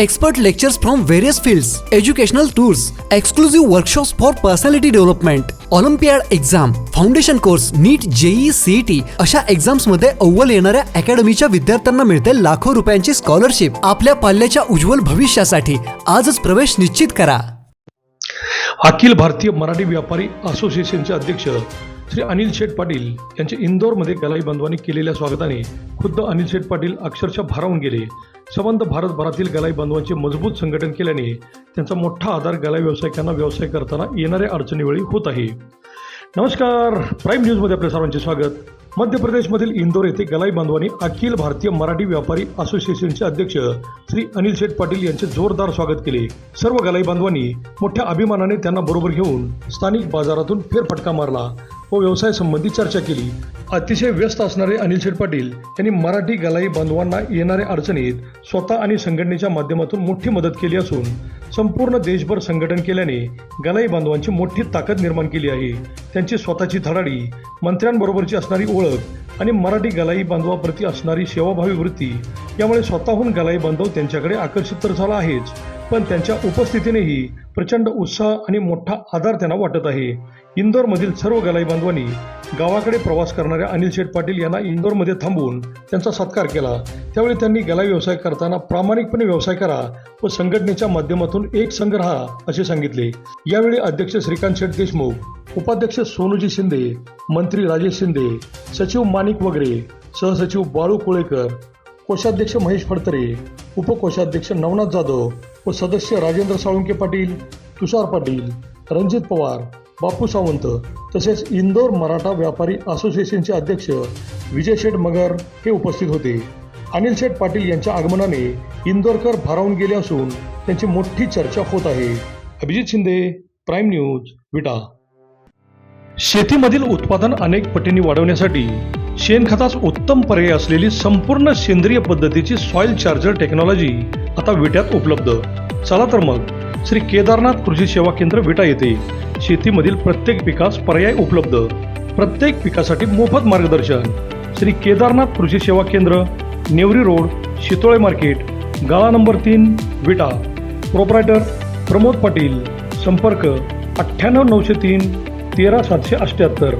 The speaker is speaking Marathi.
Expert lectures from various fields, educational tours, exclusive workshops for personality development, olympiad exam foundation course NEET JEE CET अशा एक्झाम्समध्ये अव्वल येणाऱ्या अकॅडमीच्या विद्यार्थ्यांना मिळते लाखो रुपयांची स्कॉलरशिप आपल्या पाल्याच्या उज्ज्वल भविष्यासाठी आजच प्रवेश निश्चित करा. अखिल भारतीय मराठी व्यापारी असोसिएशनचे अध्यक्ष श्री अनिल शेठ पाटील यांच्या इंदोरमध्ये गलाई बांधवांनी केलेल्या स्वागताने खुद्द अनिल शेठ पाटील अक्षरशः भारावून गेले. संबंध भारतभरातील गलाई बांधवांचे मजबूत संघटन केल्याने त्यांचा मोठा आधार गलाई व्यावसायिकांना व्यवसाय करताना येणाऱ्या अडचणीवेळी होत आहे. नमस्कार. प्राईम न्यूजमध्ये आपल्या सर्वांचे स्वागत. मध्य प्रदेशमधील इंदोर येथे गलाई बांधवांनी अखिल भारतीय मराठी व्यापारी असोसिएशनचे अध्यक्ष श्री अनिल शेठ पाटील यांचे जोरदार स्वागत केले. सर्व गलाई बांधवांनी मोठ्या अभिमानाने त्यांना बरोबर घेऊन स्थानिक बाजारातून फेरफटका मारला. व व्यवसाय संबंधी चर्चा केली. अतिशय व्यस्त असणारे अनिल शेठ पाटील यांनी मराठी गलाई बांधवांना येणाऱ्या अडचणीत स्वतः आणि संघटनेच्या माध्यमातून मोठी मदत केली असून संपूर्ण देशभर संघटन केल्याने गलाई बांधवांची मोठी ताकद निर्माण केली आहे. त्यांची स्वतःची धडाडी मंत्र्यांबरोबरची असणारी ओळख आणि मराठी गलाई बांधवाप्रती असणारी सेवाभावी वृत्ती यामुळे स्वतःहून गलाई बांधव त्यांच्याकडे आकर्षित तर झाला आहेच पण त्यांच्या उपस्थितीनेही प्रचंड उत्साह आणि मोठा आधार त्यांना वाटत आहे. इंदोरमधील सर्व गलाई बांधवांनी गावाकडे प्रवास करणाऱ्या अनिल शेठ पाटील यांना इंदोरमध्ये थांबवून त्यांचा सत्कार केला. त्यावेळी त्यांनी गलाई व्यवसाय करताना प्रामाणिकपणे व्यवसाय करा व संघटनेच्या माध्यमातून एक संघ राहा असे सांगितले. यावेळी अध्यक्ष श्रीकांत शेठ देशमुख उपाध्यक्ष सोनूजी शिंदे मंत्री राजेश शिंदे सचिव माणिक वगैरे सहसचिव बाळू कोळेकर कोषाध्यक्ष महेश फडतरे उपकोषाध्यक्ष नवनाथ जाधव व सदस्य राजेंद्र साळुंके पाटील तुषार पाटील रणजित पवार बापू सावंत तसेच इंदोर मराठा व्यापारी असोसिएशनचे अध्यक्ष विजय शेठ मगर हे उपस्थित होते. अनिल शेठ पाटील यांच्या आगमनाने इंदोरकर भारावून गेले असून त्यांची मोठी चर्चा होत आहे. Abhijit Shinde prime news Vita. शेतीमधील उत्पादन अनेक पटींनी वाढवण्यासाठी शेणखतास उत्तम पर्याय असलेली संपूर्ण सेंद्रिय पद्धतीची सॉइल चार्जर टेक्नॉलॉजी आता विट्यात उपलब्ध. चला तर मग श्री केदारनाथ कृषी सेवा केंद्र विटा येथे शेतीमधील प्रत्येक पिकास पर्याय उपलब्ध. प्रत्येक पिकासाठी मोफत मार्गदर्शन. श्री केदारनाथ कृषी सेवा केंद्र नेवरी रोड शितोळे मार्केट गाळा नंबर तीन विटा. प्रोप्रायटर प्रमोद पाटील. संपर्क अठ्ठ्याण्णव नऊशे तीन तेरा सातशे अठ्ठ्याहत्तर.